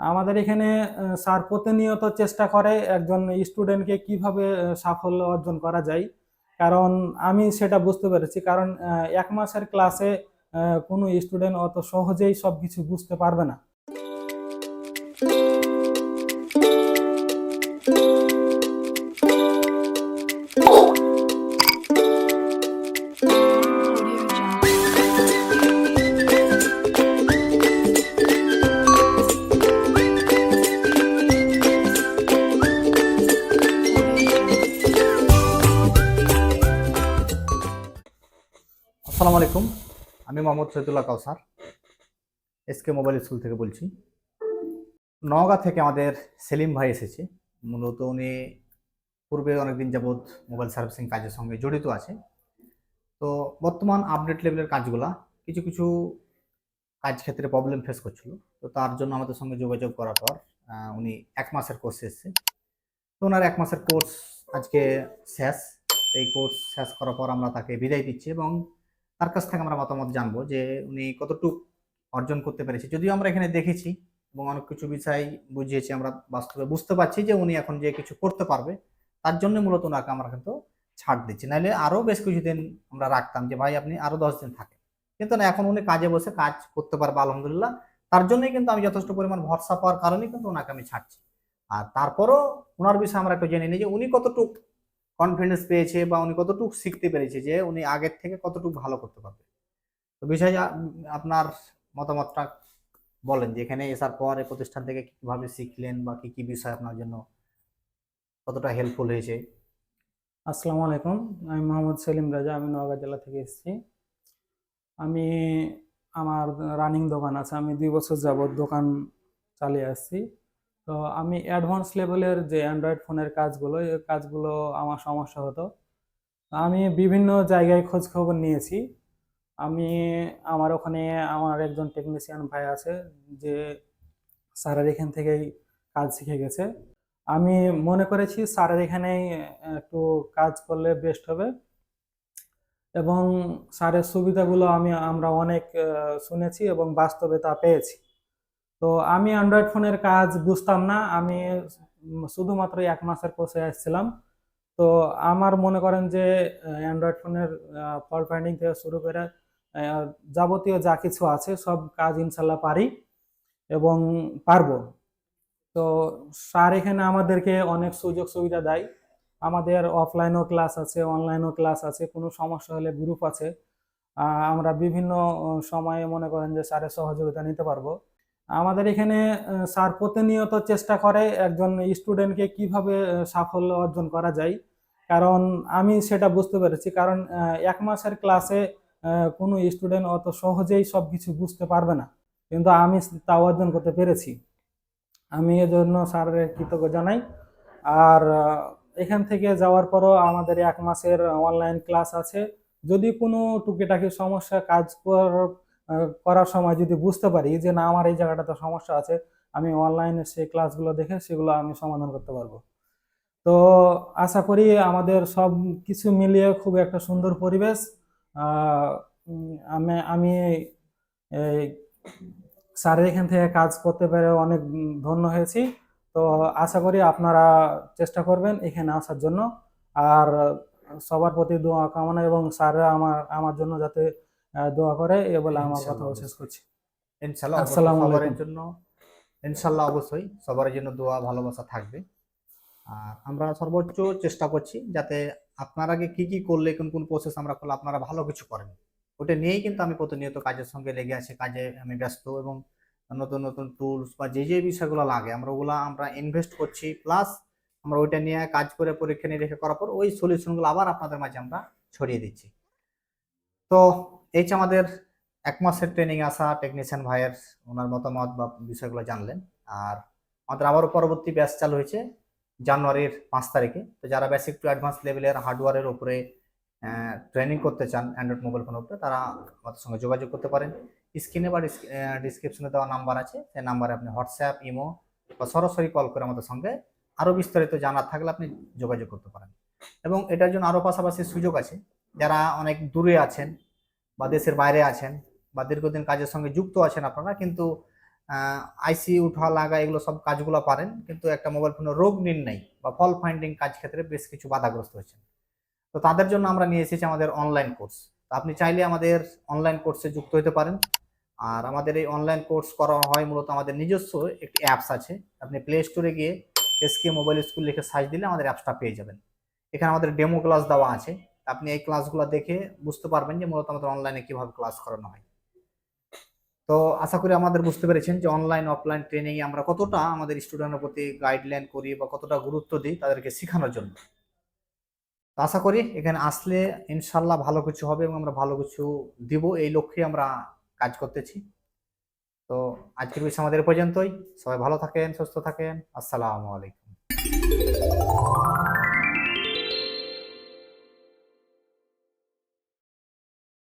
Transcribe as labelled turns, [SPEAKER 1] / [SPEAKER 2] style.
[SPEAKER 1] আমাদের এখানে স্যার প্রতিনিয়ত চেষ্টা করে একজন স্টুডেন্টকে কীভাবে সাফল্য অর্জন করা যায়। কারণ আমি সেটা বুঝতে পেরেছি। কারণ এক মাসের ক্লাসে কোনো স্টুডেন্ট অত সহজেই সব কিছু বুঝতে পারবে না।
[SPEAKER 2] আসসালামু আলাইকুম আমি Mohammad Shahidullah Kausar SK mobile school থেকে বলছি। নওগাঁ থেকে আমাদের সেলিম ভাই এসেছে। মূলত উনি পূর্বে অনেকদিন যাবৎ মোবাইল সার্ভিসিং কাজের সঙ্গে জড়িত আছে। তো বর্তমান আপডেট লেভেলের কাজগুলা কিছু কিছু কাজ ক্ষেত্রে প্রবলেম ফেস করছিল। তো তার জন্য আমাদের সঙ্গে যোগাযোগ করার পর উনি এক মাসের কোর্স এসেছে। তো ওনার এক মাসের কোর্স আজকে শেষ। এই কোর্স শেষ করার পর আমরা তাকে বিদায় দিচ্ছি এবং তার কাছ থেকে আমরা মতামত জানব যে উনি কতটুকু অর্জন করতে পেরেছে। যদিও আমরা এখানে দেখেছি এবং অনেক কিছু বিষয় বুঝিয়েছি, আমরা বাস্তবে বুঝতে পারছি যে উনি এখন যে কিছু করতে পারবে, তার জন্য মূলত ওনাকে আমরা কিন্তু ছাড় দিচ্ছি। নাহলে আরও বেশ কিছুদিন আমরা রাখতাম যে, ভাই, আপনি আরও দশ দিন থাকেন। কিন্তু না, এখন উনি কাজে বসে কাজ করতে পারবে, আলহামদুলিল্লাহ। তার জন্যই কিন্তু আমি যথেষ্ট পরিমাণ ভরসা পাওয়ার কারণেই কিন্তু ওনাকে আমি ছাড়ছি। আর তারপরও ওনার বিষয়ে আমরা একটু জেনে নিই যে উনি কতটুকু কনফিডেন্স পেয়েছে বা উনি কতটুকু শিখতে পেরেছে যে উনি আগের থেকে কতটুকু ভালো করতে পারবে। তো বিষয় আপনার মতামতটা বলেন যে এখানে এসার পর এই প্রতিষ্ঠান থেকে কীভাবে শিখলেন বা কী কী বিষয় আপনার জন্য কতটা হেল্পফুল হয়েছে?
[SPEAKER 1] আসসালামু আলাইকুম, আমি মোহাম্মদ সেলিম রাজা, আমি নওগাঁ জেলা থেকে এসেছি। আমি, আমার রানিং দোকান আছে, আমি দুই বছর যাবত দোকান চালিয়ে আসছি। তো আমি অ্যাডভান্স লেভেলের যে অ্যান্ড্রয়েড ফোনের কাজগুলো এই কাজগুলো আমার সমস্যা হতো। আমি বিভিন্ন জায়গায় খোঁজ খবর নিয়েছি। আমি, আমার ওখানে আমার একজন টেকনিশিয়ান ভাই আছে, যে স্যারের এখান থেকেই কাজ শিখে গেছে। আমি মনে করেছি স্যারের এখানেই একটু কাজ করলে বেস্ট হবে। এবং স্যারের সুবিধাগুলো আমি, আমরা অনেক শুনেছি এবং বাস্তবে তা পেয়েছি। তো আমি অ্যান্ড্রয়েড ফোনের কাজ বুঝতাম না। আমি শুধুমাত্র এক মাসের কোর্সে আসছিলাম। তো আমার মনে করেন যে অ্যান্ড্রয়েড ফোনের ফল ফাইন্ডিং থেকে শুরু করে যাবতীয় যা কিছু আছে, সব কাজ ইনশাল্লাহ পারি এবং পারব। তো স্যার এখানে আমাদেরকে অনেক সুযোগ সুবিধা দেয়। আমাদের অফলাইনও ক্লাস আছে অনলাইনও ক্লাস আছে, কোনো সমস্যা হলে গ্রুপ আছে। আমরা বিভিন্ন সময়ে মনে করেন যে স্যারের সহযোগিতা নিতে পারব। আমাদের এখানে স্যার প্রতিনিয়ত চেষ্টা করে একজন স্টুডেন্টকে কীভাবে সাফল্য অর্জন করা যায়। কারণ আমি সেটা বুঝতে পেরেছি। কারণ এক মাসের ক্লাসে কোনো স্টুডেন্ট অত সহজেই সব কিছু বুঝতে পারবে না। কিন্তু আমি তা অর্জন করতে পেরেছি। আমি এজন্য স্যারের কৃতজ্ঞ জানাই। আর এখান থেকে যাওয়ার পরও আমাদের এক মাসের অনলাইন ক্লাস আছে। যদি কোনো টুকিটাকি সমস্যা কাজ কর- আহ, করার সময় যদি বুঝতে পারি যে না, আমার এই জায়গাটাতে সমস্যা আছে, আমি অনলাইনে সেই ক্লাসগুলো দেখে সেগুলো আমি সমাধান করতে পারব। তো আশা করি আমাদের সব কিছু মিলিয়ে খুব একটা সুন্দর পরিবেশ। আমি আমি স্যারের এখান থেকে কাজ করতে পেরে অনেক ধন্য হয়েছি। তো আশা করি আপনারা চেষ্টা করবেন এখানে আসার জন্য। আর সবার প্রতি দোয়া কামনা এবং স্যাররা আমার আমার জন্য যাতে দোয়া করে এ বলে আমার কথা শেষ করছি।
[SPEAKER 2] ইনশাল্লাহ
[SPEAKER 1] আসসালামু আলাইকুম।
[SPEAKER 2] জন্য ইনশাল্লাহ অবশ্যই সবার জন্য দোয়া ভালোবাসা থাকবে। আর আমরা সর্বোচ্চ চেষ্টা করছি যাতে আপনার আগে কি কি করলে কোন কোন প্রসেস আমরা করলে আপনারা ভালো কিছু করেন। ওটা নিয়েই কিন্তু আমি প্রতিনিয়ত কাজের সঙ্গে লেগে আছি কাজে আমি ব্যস্ত এবং নতুন নতুন টুলস বা যে যে বিষয়গুলো লাগে আমরা ওগুলো আমরা ইনভেস্ট করছি প্লাস আমরা ওইটা নিয়ে কাজ করে পরীক্ষা নিরীক্ষা করার পর ওই সলিউশনগুলো আবার আপনাদের মাঝে আমরা ছড়িয়ে দিচ্ছি। তো এই যে আমাদের এক মাসের ট্রেনিং আসা টেকনিশিয়ান ভাইয়ের ওনার মতামত বা বিষয়গুলো জানলেন। আর আমাদের আবারও পরবর্তী ব্যাচ চালু হয়েছে জানুয়ারির পাঁচ তারিখে। তো যারা বেসিক টু অ্যাডভান্স লেভেলের হার্ডওয়্যারের উপরে ট্রেনিং করতে চান অ্যান্ড্রয়েড মোবাইল ফোনের উপরে, তারা আমাদের সঙ্গে যোগাযোগ করতে পারেন। স্ক্রিনে বা ডিসক্রিপশনে দেওয়া নাম্বার আছে। সেই নাম্বারে আপনি হোয়াটসঅ্যাপ ইমো বা সরাসরি কল করে আমাদের সঙ্গে আরও বিস্তারিত জানার থাকলে আপনি যোগাযোগ করতে পারেন। এবং এটার জন্য আরও পাশাপাশি সুযোগ আছে। যারা অনেক দূরে আছেন বা দেশের বাইরে আছেন বা দীর্ঘদিন কাজের সঙ্গে যুক্ত আছেন আপনারা, কিন্তু আইসি উঠা লাগা এগুলো সব কাজগুলো পারেন, কিন্তু একটা মোবাইল ফোনের রোগ নির্ণয় বা ফল ফাইন্ডিং কাজ ক্ষেত্রে বেশ কিছু বাধাগ্রস্ত হয়েছেন। তো তাদের জন্য আমরা নিয়ে এসেছি আমাদের অনলাইন কোর্স তো আপনি চাইলে আমাদের অনলাইন কোর্সে যুক্ত হতে পারেন। আর আমাদের এই অনলাইন কোর্স করা হয় মূলত আমাদের নিজস্ব একটি অ্যাপস আছে। আপনি প্লে স্টোরে গিয়ে এসকে মোবাইল স্কুল লিখে সার্চ দিলে আমাদের অ্যাপসটা পেয়ে যাবেন। এখানে আমাদের ডেমো ক্লাস দেওয়া আছে। আপনি এই ক্লাসগুলো দেখে বুঝতে পারবেন যে মূলত আমাদের অনলাইনে কীভাবে ক্লাস করানো হয়। তো আশা করি আমাদের বুঝতে পেরেছেন যে অনলাইন অফলাইন ট্রেনিং আমরা কতটা আমাদের স্টুডেন্টের প্রতি গাইডলাইন করি বা কতটা গুরুত্ব দিই তাদেরকে শেখানোর জন্য। তো আশা করি এখানে আসলে ইনশাল্লাহ ভালো কিছু হবে এবং আমরা ভালো কিছু দিব। এই লক্ষ্যে আমরা কাজ করতেছি। তো আজকের বিষয় আমাদের পর্যন্তই। সবাই ভালো থাকেন, সুস্থ থাকেন। আসসালামু আলাইকুম।